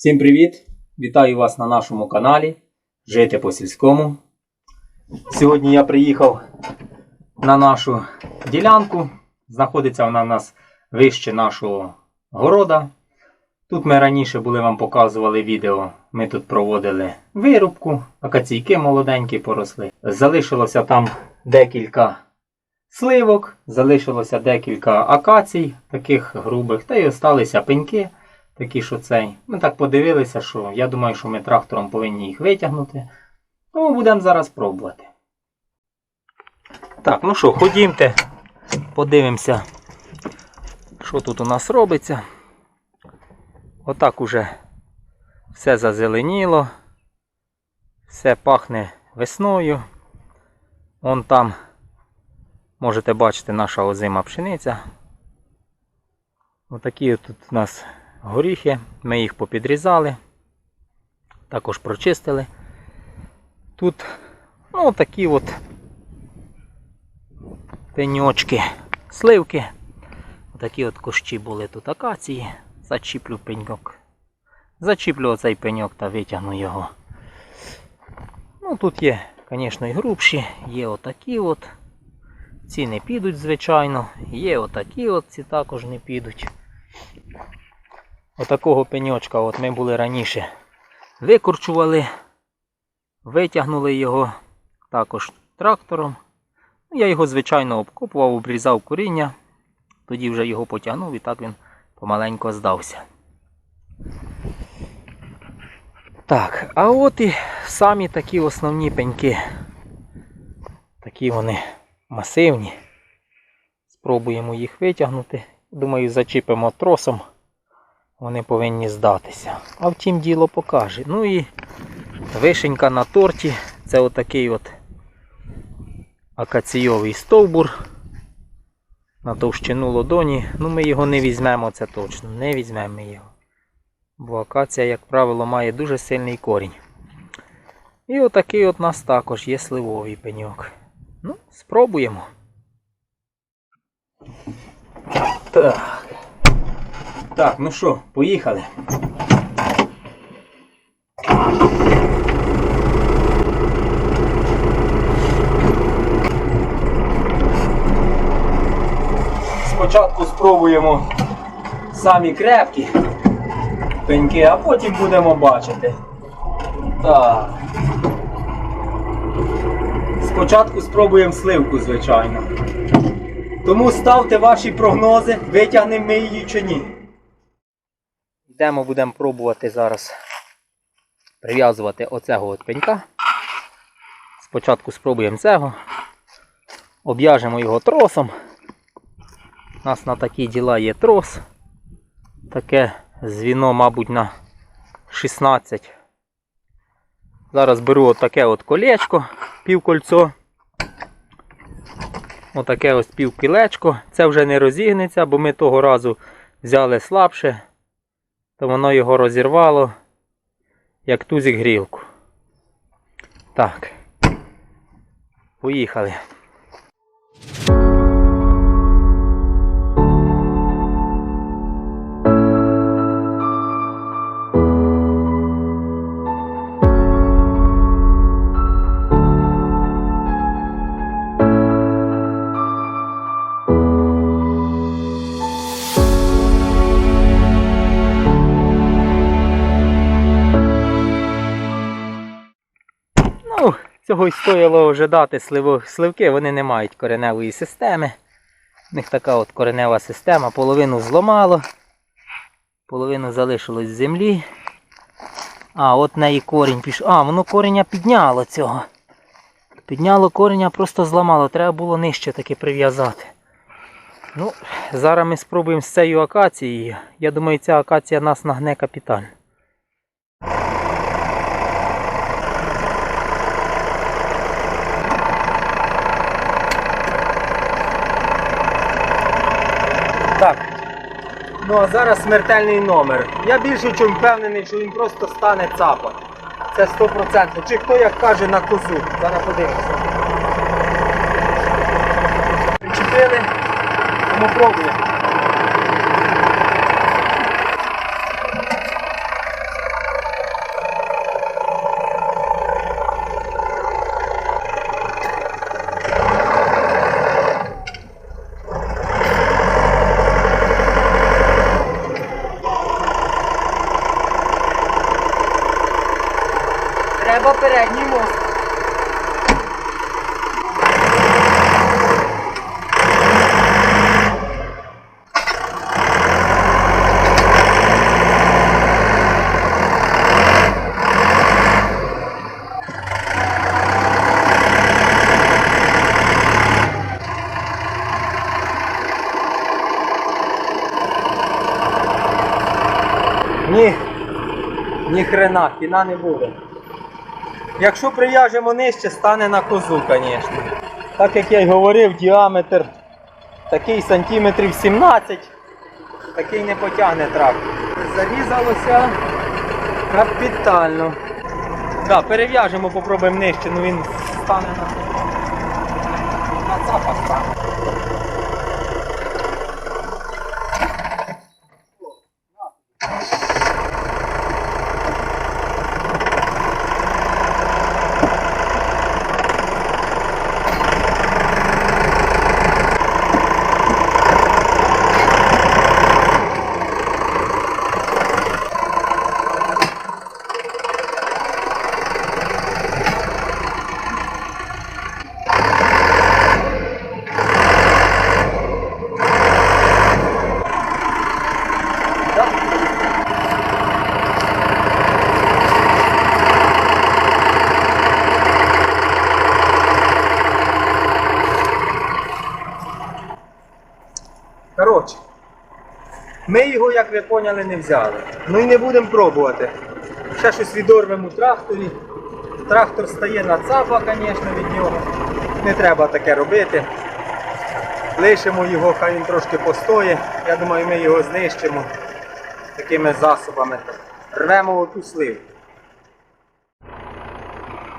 Всім привіт! Вітаю вас на нашому каналі Жити по сільському. Сьогодні я приїхав на нашу ділянку. Знаходиться вона в нас вище нашого города. Тут ми раніше були вам показували відео. Ми тут проводили вирубку, акаційки молоденькі поросли. Залишилося там декілька сливок, залишилося декілька акацій, таких грубих, та й осталися пеньки. Такі, що цей. Ми так подивилися, що я думаю, що ми трактором повинні їх витягнути. Тому будемо зараз пробувати. Так, ну що, ходімте, подивимося, що тут у нас робиться. Отак уже все зазеленіло, все пахне весною. Вон там можете бачити наша озима пшениця. Отакі тут у нас горіхи, ми їх попідрізали, також прочистили. Тут ну, такі от пеньочки, сливки. Такі от кущі були тут акації. Зачіплю пеньок. Зачіплю оцей пеньок та витягну його. Ну тут є, звісно, і грубші, є отакі от. Ці не підуть, звичайно. Є отакі от, ці також не підуть. Отакого пеньочка от ми були раніше. Викорчували, витягнули його також трактором. Ну, Я його, звичайно, обкопував, обрізав коріння, тоді вже його потягнув і так він помаленько здався. Так, а от і самі такі основні пеньки. Такі вони масивні. Спробуємо їх витягнути. Думаю, зачіпимо тросом вони повинні здатися. А втім діло покаже. Ну і вишенька на торті. Це отакий от акаційовий стовбур. На товщину лодоні. Ну ми його не візьмемо, це точно. Не візьмемо ми його. Бо акація, як правило, має дуже сильний корінь. І отакий от нас також є сливовий пеньок. Ну, спробуємо. Так. Так, ну що, поїхали. Спочатку спробуємо самі крепкі пеньки, а потім будемо бачити. Так. Спочатку спробуємо сливку, звичайно. Тому ставте ваші прогнози, витягнемо ми її чи ні. Йдемо, будемо пробувати зараз прив'язувати оцього от пенька. Спочатку спробуємо цього. Об'яжемо його тросом. У нас на такі діла є трос. Таке звіно, мабуть, на 16. Зараз беру отаке от колечко, півкольцо. Отаке ось півкілечко. Це вже не розігнеться, бо ми того разу взяли слабше то воно його розірвало, як тузик грілку. Так. Поїхали. Цього й стоїло ожидати сливо- сливки, вони не мають кореневої системи. У них така от коренева система, половину зламало, половину залишилось з землі. А, от неї корінь пішов. А, воно кореня підняло цього. Підняло кореня, просто зламало. Треба було нижче таки прив'язати. Ну, зараз ми спробуємо з цією акацією. Я думаю, ця акація нас нагне капітально. Ну а зараз смертельний номер. Я більше чим впевнений, що він просто стане цапа. Це 100%. Чи хто як каже на козу. Зараз подивимося. Причепили. Тому пробуємо. Треба передній мост. Ні, ні хрена, кіна не буде. Якщо прив'яжемо нижче, стане на козу, звісно. Так як я й говорив, діаметр такий сантиметрів 17, такий не потягне трактор. Зарізалося капітально. Так, перев'яжемо, попробуємо нижче, ну він стане на, на цапа стане. Коротше, ми його, як ви поняли, не взяли. Ну і не будемо пробувати. Ще щось відорвемо у тракторі. Трактор стає на цапа, звісно, від нього. Не треба таке робити. Лишимо його, хай він трошки постоє. Я думаю, ми його знищимо такими засобами. Рвемо оту сливу.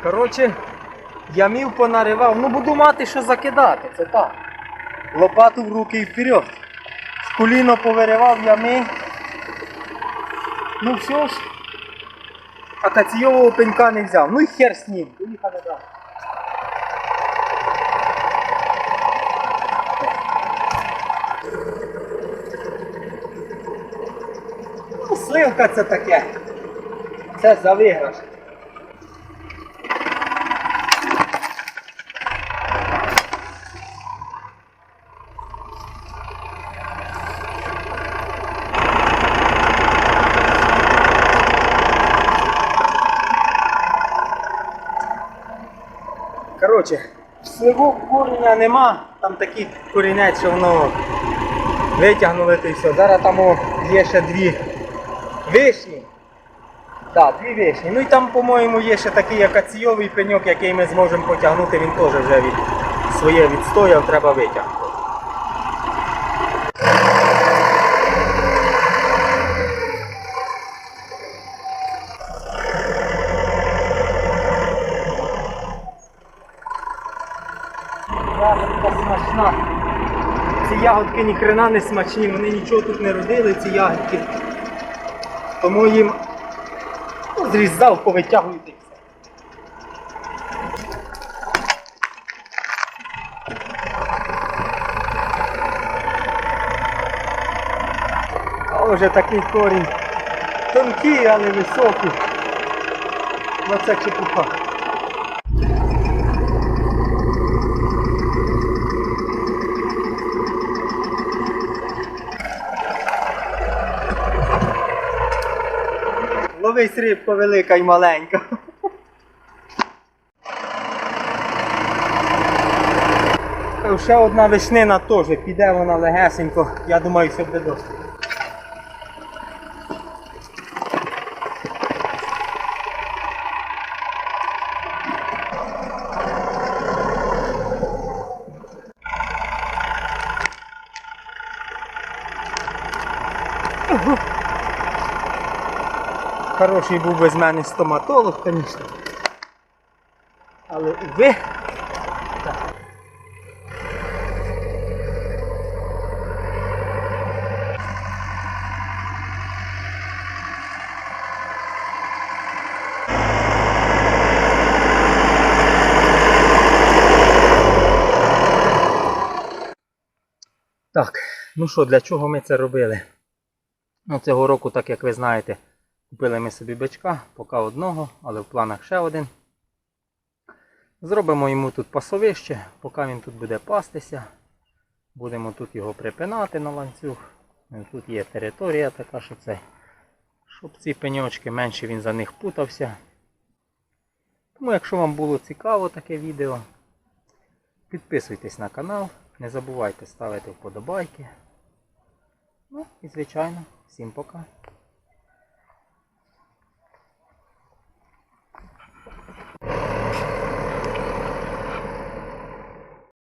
Коротше, ямів понаривав. Ну буду мати що закидати, це так. Лопату в руки і вперед. Коліно повиривав ями. Ну все ж. Акаційового пенька не взяв. Ну і хер з ним. Поїхали далі. Ну, сливка це таке. Це за виграш. Коротше, сливу коріння нема, там такий корінець, що воно витягнули і все. Зараз там є ще дві вишні. Так, дві вишні. Ну і там, по-моєму, є ще такий акаційовий пеньок, який ми зможемо потягнути, він теж вже від своє відстояв, треба витягнути. Ці ягодки ні хрена не смачні, вони нічого тут не родили, ці ягодки. Тому їм ну, зрізав, повитягують і все. А вже такий корінь тонкий, але високий. Ну це чепуха. Ловись рибка велика і маленька. Ще одна вишнина теж, піде вона легесенько, я думаю, що буде досить. Хороший був без мене стоматолог, звісно. Але ви. Так, ну що, для чого ми це робили? Ну, цього року, так як ви знаєте, Купили ми собі бичка, поки одного, але в планах ще один. Зробимо йому тут пасовище, поки він тут буде пастися. Будемо тут його припинати на ланцюг. Ну, Тут є територія така, що це, щоб ці пеньочки менше він за них путався. Тому, якщо вам було цікаво таке відео, підписуйтесь на канал, не забувайте ставити вподобайки. Ну і звичайно, всім пока.